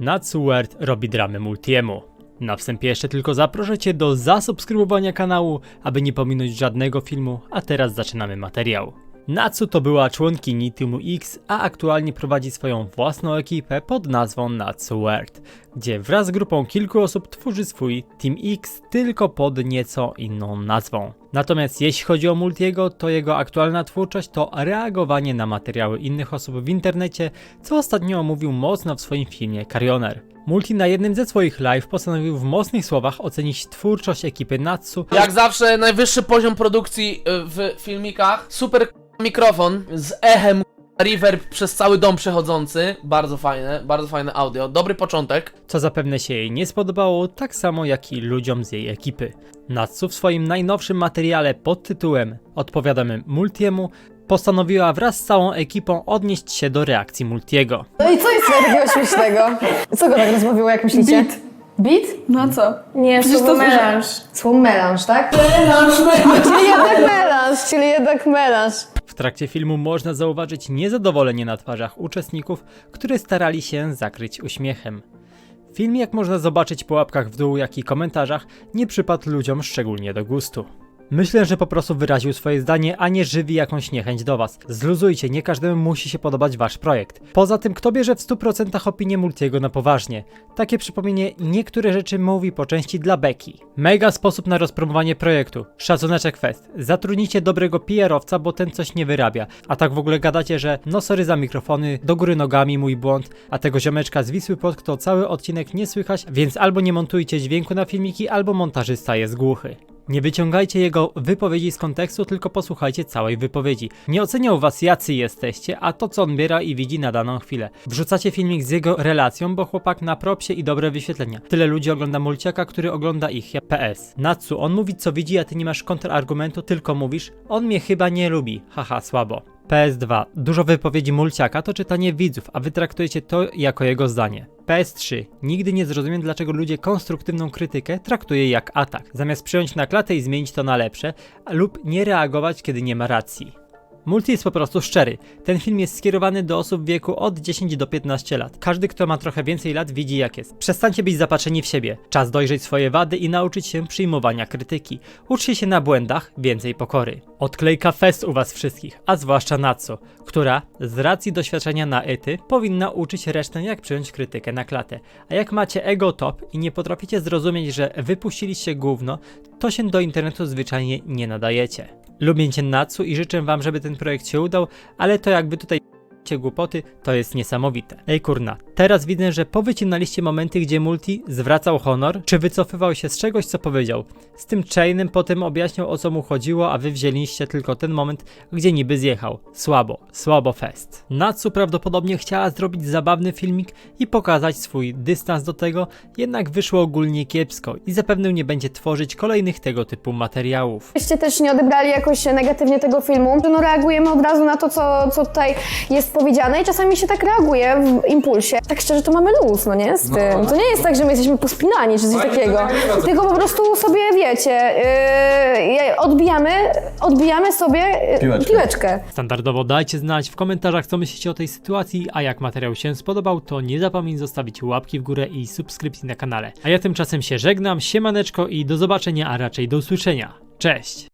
Natsu Word robi dramy Multiemu. Na wstępie jeszcze tylko zaproszę Cię do zasubskrybowania kanału, aby nie pominąć żadnego filmu, a teraz zaczynamy materiał. Natsu to była członkini Teamu X, a aktualnie prowadzi swoją własną ekipę pod nazwą Natsu World, gdzie wraz z grupą kilku osób tworzy swój Team X tylko pod nieco inną nazwą. Natomiast jeśli chodzi o Multiego, to jego aktualna twórczość to reagowanie na materiały innych osób w internecie, co ostatnio omówił mocno w swoim filmie Carrioner. Multi na jednym ze swoich live postanowił w mocnych słowach ocenić twórczość ekipy Natsu Jak zawsze najwyższy poziom produkcji y, w filmikach. Super mikrofon z echem reverb przez cały dom przechodzący. Bardzo fajne, bardzo fajne audio. Dobry początek. co zapewne się jej nie spodobało, tak samo jak i ludziom z jej ekipy. Natsu w swoim najnowszym materiale pod tytułem Odpowiadamy Multiemu postanowiła wraz z całą ekipą odnieść się do reakcji Multiego. No i co jest takiego śmiesznego? Co go tak rozbawiło, jak myślicie? Beat. Beat? No a co? Nie, Przecież słowo to melanż. Słowo melanż, tak? Melanż, melanż. Czyli jednak melanż, czyli jednak melanż. Trakcie filmu można zauważyć niezadowolenie na twarzach uczestników, które starali się zakryć uśmiechem. Film, jak można zobaczyć po łapkach w dół, jak i komentarzach, nie przypadł ludziom szczególnie do gustu. Myślę, że po prostu wyraził swoje zdanie, a nie żywi jakąś niechęć do was. Zluzujcie, nie każdemu musi się podobać wasz projekt. Poza tym, kto bierze w 100% opinię Multiego na poważnie? Takie przypomnienie, niektóre rzeczy mówi po części dla beki. Mega sposób na rozpromowanie projektu. Szacuneczek fest. Zatrudnijcie dobrego PR-owca, bo ten coś nie wyrabia. A tak w ogóle gadacie, że no sorry za mikrofony, do góry nogami mój błąd, a tego ziomeczka z Wisły Pod, kto cały odcinek nie słychać, więc albo nie montujcie dźwięku na filmiki, albo montażysta jest głuchy. Nie wyciągajcie jego wypowiedzi z kontekstu, tylko posłuchajcie całej wypowiedzi. Nie oceniał was jacy jesteście, a to co on biera i widzi na daną chwilę. Wrzucacie filmik z jego relacją, bo chłopak na propsie i dobre wyświetlenia. Tyle ludzi ogląda Mulciaka, który ogląda ich. Ja PS. Natsu, on mówi co widzi, a ty nie masz kontrargumentu, tylko mówisz, on mnie chyba nie lubi. Haha, słabo. PS2. Dużo wypowiedzi Mulciaka to czytanie widzów, a wy traktujecie to jako jego zdanie. PS3. Nigdy nie zrozumiem, dlaczego ludzie konstruktywną krytykę traktuje jak atak, zamiast przyjąć na klatę i zmienić to na lepsze, lub nie reagować, kiedy nie ma racji. Multi jest po prostu szczery. Ten film jest skierowany do osób w wieku od 10 do 15 lat. Każdy, kto ma trochę więcej lat, widzi jak jest. Przestańcie być zapatrzeni w siebie. Czas dojrzeć swoje wady i nauczyć się przyjmowania krytyki. Uczcie się na błędach, więcej pokory. Odklejka fest u was wszystkich, a zwłaszcza Natsu, która z racji doświadczenia na ety powinna uczyć resztę jak przyjąć krytykę na klatę. A jak macie ego top i nie potraficie zrozumieć, że wypuściliście gówno, to się do internetu zwyczajnie nie nadajecie. Lubię cię Natsu i życzę wam, żeby ten projekt się udał, ale to jakby tutaj głupoty, to jest niesamowite. Ej kurna, teraz widzę, że powycinaliście momenty, gdzie Multi zwracał honor, czy wycofywał się z czegoś, co powiedział. Z tym Chainem potem objaśniał o co mu chodziło, a wy wzięliście tylko ten moment, gdzie niby zjechał. Słabo, słabo fest. Natsu prawdopodobnie chciała zrobić zabawny filmik i pokazać swój dystans do tego, jednak wyszło ogólnie kiepsko i zapewne nie będzie tworzyć kolejnych tego typu materiałów. Byście też nie odebrali jakoś negatywnie tego filmu, no reagujemy od razu na to, co, co tutaj jest powiedziane i czasami się tak reaguje w impulsie. Tak szczerze, to mamy luz, no nie? Z tym. To nie jest tak, że my jesteśmy pospinani czy coś takiego. Tylko po prostu sobie, wiecie, yy, odbijamy, odbijamy sobie yy, Piłeczkę. piłeczkę. Standardowo dajcie znać w komentarzach, co myślicie o tej sytuacji, a jak materiał się spodobał, to nie zapomnij zostawić łapki w górę i subskrypcji na kanale. A ja tymczasem się żegnam, siemaneczko i do zobaczenia, a raczej do usłyszenia. Cześć!